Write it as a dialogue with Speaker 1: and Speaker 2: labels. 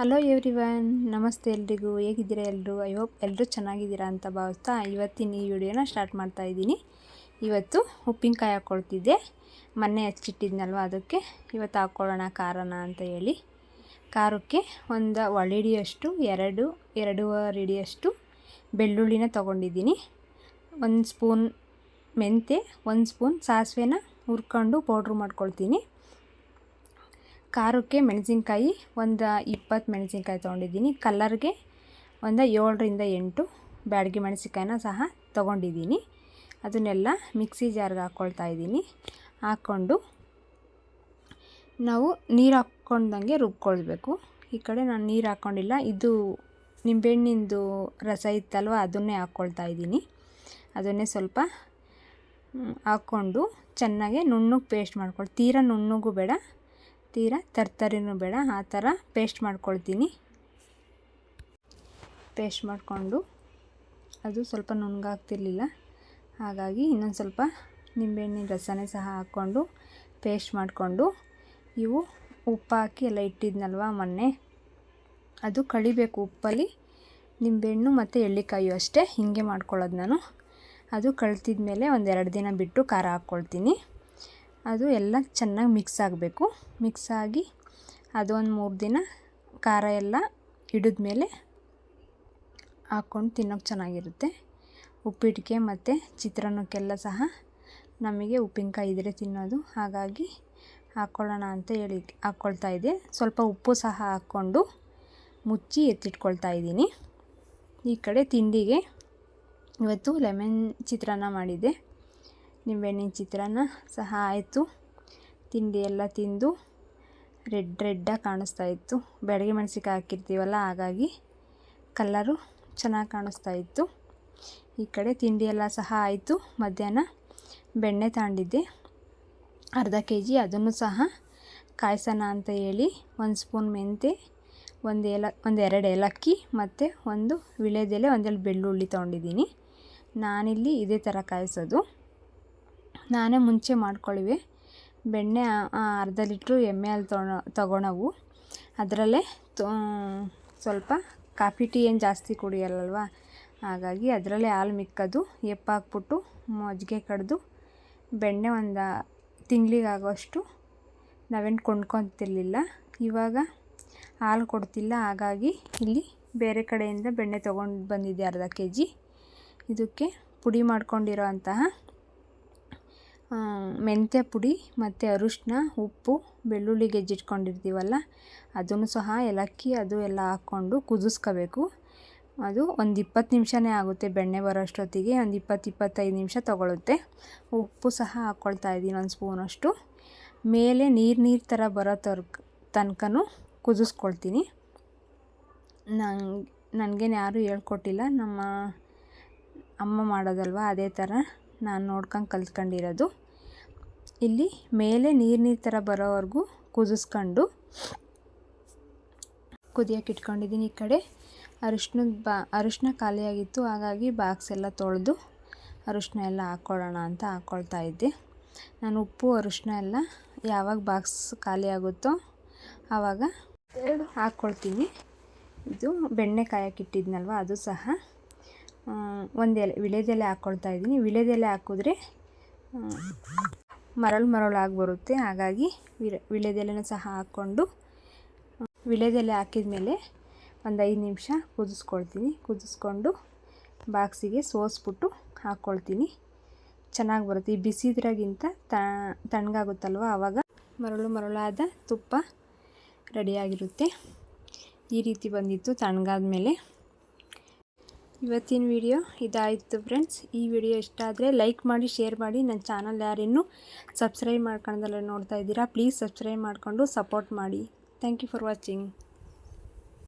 Speaker 1: Hello everyone ನಮಸ್ತೆ ಎಲ್ರಿಗೂ, ಹೇಗಿದ್ದೀರಾ ಎಲ್ಲರೂ ಐ ಹೋಪ್ ಎಲ್ಲರೂ ಚೆನ್ನಾಗಿದ್ದೀರಾ ಅಂತ ಭಾವಿಸ್ತಾ ಇವತ್ತಿನ ಈ ವಿಡಿಯೋನ ಸ್ಟಾರ್ಟ್ ಮಾಡ್ತಾ ಇದ್ದೀನಿ. ಇವತ್ತು ಉಪ್ಪಿನಕಾಯಿ ಹಾಕ್ಕೊಳ್ತಿದ್ದೆ ಮೊನ್ನೆ ಹಚ್ಚಿಟ್ಟಿದ್ನಲ್ವ ಅದಕ್ಕೆ. ಇವತ್ತು ಹಾಕ್ಕೊಳ್ಳೋಣ ಖಾರನ ಅಂತ ಹೇಳಿ. ಖಾರಕ್ಕೆ ಒಂದು ಒಳ್ಳಿಡಿಯಷ್ಟು ಎರಡು, ಎರಡೂವರೆ ಇಡಿಯಷ್ಟು ಬೆಳ್ಳುಳ್ಳಿನ ತೊಗೊಂಡಿದ್ದೀನಿ. ಒಂದು ಸ್ಪೂನ್ ಮೆಂತೆ ಒಂದು ಸ್ಪೂನ್ ಸಾಸಿವೆನ ಹುರ್ಕೊಂಡು ಪೌಡ್ರ್ ಮಾಡ್ಕೊಳ್ತೀನಿ. ಖಾರಕ್ಕೆ ಮೆಣಸಿನ್ಕಾಯಿ ಒಂದು ಇಪ್ಪತ್ತು ಮೆಣಸಿನ್ಕಾಯಿ ತೊಗೊಂಡಿದ್ದೀನಿ. ಕಲ್ಲರ್ಗೆ ಒಂದು ಏಳರಿಂದ ಎಂಟು ಬ್ಯಾಡಗಿ ಮೆಣಸಿನ್ಕಾಯಿನ ಸಹ ತೊಗೊಂಡಿದ್ದೀನಿ. ಅದನ್ನೆಲ್ಲ ಮಿಕ್ಸಿ ಜಾರ್ಗೆ ಹಾಕ್ಕೊಳ್ತಾ ಇದ್ದೀನಿ. ಹಾಕ್ಕೊಂಡು ನಾವು ನೀರು ಹಾಕ್ಕೊಂಡಂಗೆ ರುಬ್ಕೊಳ್ಬೇಕು. ಈ ಕಡೆ ನಾನು ನೀರು ಹಾಕ್ಕೊಂಡಿಲ್ಲ ಇದು ನಿಂಬೆಹಣ್ಣಿಂದು ರಸ ಇತ್ತಲ್ವ, ಅದನ್ನೇ ಹಾಕ್ಕೊಳ್ತಾ ಇದ್ದೀನಿ. ಅದನ್ನೇ ಸ್ವಲ್ಪ ಹಾಕ್ಕೊಂಡು ಚೆನ್ನಾಗೆ ನುಣ್ಣಗೆ ಪೇಸ್ಟ್ ಮಾಡ್ಕೊಳ್ಳಿ ತೀರಾ ನುಣ್ಣಗೂ ಬೇಡ ತೀರ ತರ್ತರಿನೂ ಬೇಡ, ಆ ಥರ ಪೇಸ್ಟ್ ಮಾಡ್ಕೊಳ್ತೀನಿ. ಪೇಸ್ಟ್ ಮಾಡಿಕೊಂಡು ಅದು ಸ್ವಲ್ಪ ನುಣ್ಣಗಾಗ್ತಿರ್ಲಿಲ್ಲ. ಹಾಗಾಗಿ ಇನ್ನೊಂದು ಸ್ವಲ್ಪ ನಿಂಬೆಹಣ್ಣಿನ ರಸನೇ ಸಹ ಹಾಕ್ಕೊಂಡು ಪೇಸ್ಟ್ ಮಾಡಿಕೊಂಡು ಇವು ಉಪ್ಪು ಹಾಕಿ ಎಲ್ಲ ಇಟ್ಟಿದ್ನಲ್ವ ಮೊನ್ನೆ? ಅದು ಕಳಿಬೇಕು ಉಪ್ಪಲ್ಲಿ. ನಿಂಬೆಹಣ್ಣು ಮತ್ತು ಎಳ್ಳಿಕಾಯಿ ಅಷ್ಟೇ, ಹೀಗೆ ಮಾಡ್ಕೊಳ್ಳೋದು ನಾನು. ಅದು ಕಳ್ತಿದ ಮೇಲೆ ಒಂದೆರಡು ದಿನ ಬಿಟ್ಟು ಖಾರ ಹಾಕ್ಕೊಳ್ತೀನಿ. ಅದು ಎಲ್ಲ ಚೆನ್ನಾಗಿ ಮಿಕ್ಸ್ ಆಗಬೇಕು. ಮಿಕ್ಸ್ ಆಗಿ ಅದು ಒಂದು ಮೂರು ದಿನ ಖಾರ ಎಲ್ಲ ಹಿಡಿದ್ಮೇಲೆ ಹಾಕ್ಕೊಂಡು ತಿನ್ನೋಕೆ ಚೆನ್ನಾಗಿರುತ್ತೆ. ಉಪ್ಪಿಟ್ಟಿಗೆ ಮತ್ತು ಚಿತ್ರಾನ್ನಕ್ಕೆಲ್ಲ ಸಹ ನಮಗೆ ಉಪ್ಪಿನಕಾಯಿ ಇದ್ದರೆ ತಿನ್ನೋದು. ಹಾಗಾಗಿ ಹಾಕ್ಕೊಳ್ಳೋಣ ಅಂತ ಹೇಳಿ ಹಾಕ್ಕೊಳ್ತಾ ಇದ್ದೆ. ಸ್ವಲ್ಪ ಉಪ್ಪು ಸಹ ಹಾಕ್ಕೊಂಡು ಮುಚ್ಚಿ ಎತ್ತಿಟ್ಕೊಳ್ತಾ ಇದ್ದೀನಿ. ಈ ಕಡೆ ತಿಂಡಿಗೆ ಇವತ್ತು ಲೆಮನ್ ಚಿತ್ರಾನ್ನ ಮಾಡಿದ್ದೆ. ನಿಂಬೆಹಣ್ಣಿನ ಚಿತ್ರಾನ್ನ ಸಹ ಆಯಿತು. ತಿಂಡಿ ಎಲ್ಲ ತಿಂದು ರೆಡ್ ರೆಡ್ಡಾಗಿ ಕಾಣಿಸ್ತಾ ಇತ್ತು. ಬೆಳಗ್ಗೆ ಮೆಣಸಿಕಾಯಿ ಹಾಕಿರ್ತೀವಲ್ಲ, ಹಾಗಾಗಿ ಕಲ್ಲರು ಚೆನ್ನಾಗಿ ಕಾಣಿಸ್ತಾ ಇತ್ತು. ಈ ಕಡೆ ತಿಂಡಿ ಎಲ್ಲ ಸಹ ಆಯಿತು. ಮಧ್ಯಾಹ್ನ ಬೆಣ್ಣೆ ತಗೊಂಡಿದ್ದೆ ಅರ್ಧ ಕೆ ಜಿ ಅದನ್ನು ಸಹ ಕಾಯಿಸೋಣ ಅಂತ ಹೇಳಿ ಒಂದು ಸ್ಪೂನ್ ಮೆಂತೆ, ಒಂದು ಏಲ, ಒಂದು ಎರಡು ಏಲಕ್ಕಿ ಮತ್ತು ಒಂದು ವಿಳೆದೆಲೆ ಒಂದೆರಡು ಬೆಳ್ಳುಳ್ಳಿ ತೊಗೊಂಡಿದ್ದೀನಿ. ನಾನಿಲ್ಲಿ ಇದೇ ಥರ ಕಾಯಿಸೋದು. ನಾನೇ ಮುಂಚೆ ಮಾಡ್ಕೊಳ್ಳಿವಿ ಬೆಣ್ಣೆ ಅರ್ಧ ಲೀಟ್ರು ಎಮ್ಮೆ ಹಾಲು ತೊಗೊಳ ತೊಗೊಳವು ಅದರಲ್ಲೇ ಸ್ವಲ್ಪ ಕಾಫಿ, ಟೀ ಏನು ಜಾಸ್ತಿ ಕುಡಿಯಲ್ಲಲ್ವ? ಹಾಗಾಗಿ ಅದರಲ್ಲೇ ಹಾಲು ಮಿಕ್ಕೋದು, ಎಪ್ಪಾಕ್ಬಿಟ್ಟು ಮಜ್ಜಿಗೆ ಕಡಿದು ಬೆಣ್ಣೆ ಒಂದು ತಿಂಗಳಿಗಾಗೋಷ್ಟು ನಾವೇನು ಕೊಂಡ್ಕೊತಿರ್ಲಿಲ್ಲ. ಇವಾಗ ಹಾಲು ಕೊಡ್ತಿಲ್ಲ, ಹಾಗಾಗಿ ಇಲ್ಲಿ ಬೇರೆ ಕಡೆಯಿಂದ ಬೆಣ್ಣೆ ತೊಗೊಂಡು ಬಂದಿದ್ದೆ ಅರ್ಧ ಕೆ ಜಿ ಇದಕ್ಕೆ ಪುಡಿ ಮಾಡ್ಕೊಂಡಿರೋ ಅಂತಹ ಮೆಂತ್ಯ ಪುಡಿ ಮತ್ತು ಅರಿಶ್ಣ ಉಪ್ಪು, ಬೆಳ್ಳುಳ್ಳಿ ಗೆಜ್ಜಿಟ್ಕೊಂಡಿರ್ತೀವಲ್ಲ, ಅದನ್ನು ಸಹ ಏಲಕ್ಕಿ ಅದು ಎಲ್ಲ ಹಾಕ್ಕೊಂಡು ಕುದಿಸ್ಕೋಬೇಕು. ಅದು ಒಂದು ಇಪ್ಪತ್ತು ನಿಮಿಷನೇ ಆಗುತ್ತೆ, ಬೆಣ್ಣೆ ಬರೋ ಅಷ್ಟೊತ್ತಿಗೆ ಒಂದು ಇಪ್ಪತ್ತು ಇಪ್ಪತ್ತೈದು ನಿಮಿಷ ತೊಗೊಳುತ್ತೆ. ಉಪ್ಪು ಸಹ ಹಾಕ್ಕೊಳ್ತಾ ಇದ್ದೀನಿ ಒಂದು ಸ್ಪೂನಷ್ಟು. ಮೇಲೆ ನೀರು ನೀರು ಥರ ಬರೋ ತರ್ ತನಕನೂ ಕುದಿಸ್ಕೊಳ್ತೀನಿ. ನಂಗೆ, ನನಗೇನು ಯಾರೂ ಹೇಳ್ಕೊಟ್ಟಿಲ್ಲ, ನಮ್ಮ ಅಮ್ಮ ಮಾಡೋದಲ್ವ ಅದೇ ಥರ ನಾನು ನೋಡ್ಕೊಂಡು ಕಲ್ತ್ಕೊಂಡಿರೋದು. ಇಲ್ಲಿ ಮೇಲೆ ನೀರು ನೀರು ಥರ ಬರೋವರೆಗೂ ಕುದಿಸ್ಕೊಂಡು ಕುದಿಯೋಕೆ ಇಟ್ಕೊಂಡಿದ್ದೀನಿ ಈ ಕಡೆ. ಅರಿಶಿನದ ಬಾ ಅರಿಶಿನ ಖಾಲಿಯಾಗಿತ್ತು, ಹಾಗಾಗಿ ಬಾಕ್ಸ್ ಎಲ್ಲ ತೊಳೆದು ಅರಿಶಿನ ಎಲ್ಲ ಹಾಕ್ಕೊಳ್ಳೋಣ ಅಂತ ಹಾಕ್ಕೊಳ್ತಾ ಇದ್ದೆ. ನಾನು ಉಪ್ಪು ಅರಿಶಿನ ಎಲ್ಲ ಯಾವಾಗ ಬಾಕ್ಸ್ ಖಾಲಿ ಆಗುತ್ತೋ ಆವಾಗ ಹಾಕ್ಕೊಳ್ತೀನಿ ಇದು ಬೆಣ್ಣೆ ಕಾಯಕ್ಕಿಟ್ಟಿದ್ನಲ್ವ ಅದು ಸಹ. ಒಂದು ಎಲೆ ವಿಳೆದೆಲೆ ಹಾಕ್ಕೊಳ್ತಾ ಇದ್ದೀನಿ. ವಿಳೆದೆಲೆ ಹಾಕಿದ್ರೆ ಮರಳು ಮರಳಾಗಿ ಬರುತ್ತೆ. ಹಾಗಾಗಿ ವಿಳೆದೆಲೆನೂ ಸಹ ಹಾಕ್ಕೊಂಡು ವಿಳೆದೆಲೆ ಹಾಕಿದ ಮೇಲೆ ಒಂದು ಐದು ನಿಮಿಷ ಕುದಿಸ್ಕೊಳ್ತೀನಿ. ಕುದಿಸ್ಕೊಂಡು ಬಾಕ್ಸಿಗೆ ಸೋಸ್ಬಿಟ್ಟು ಹಾಕ್ಕೊಳ್ತೀನಿ ಚೆನ್ನಾಗಿ ಬರುತ್ತೆ. ಈ ಬಿಸಿದ್ರಾಗಿಂತ ತಣ್ಣಗಾಗುತ್ತಲ್ವ? ಆವಾಗ ಮರಳು ಮರಳಾದ ತುಪ್ಪ ರೆಡಿಯಾಗಿರುತ್ತೆ ಈ ರೀತಿ ಬಂದಿತ್ತು ತಣ್ಣಗಾದ ಮೇಲೆ ಇವತ್ತಿನ ವಿಡಿಯೋ ಇದಾಯಿತು ಫ್ರೆಂಡ್ಸ್ ಈ ವಿಡಿಯೋ ಇಷ್ಟ ಆದರೆ ಲೈಕ್ ಮಾಡಿ ಶೇರ್ ಮಾಡಿ. ನನ್ನ ಚಾನಲ್ ಯಾರಿನ್ನೂ ಸಬ್ಸ್ಕ್ರೈಬ್ ಮಾಡ್ಕೊಂಡಲ್ಲ ನೋಡ್ತಾ ಇದ್ದೀರಾ ಪ್ಲೀಸ್ ಸಬ್ಸ್ಕ್ರೈಬ್ ಮಾಡಿಕೊಂಡು ಸಪೋರ್ಟ್ ಮಾಡಿ. Thank you for watching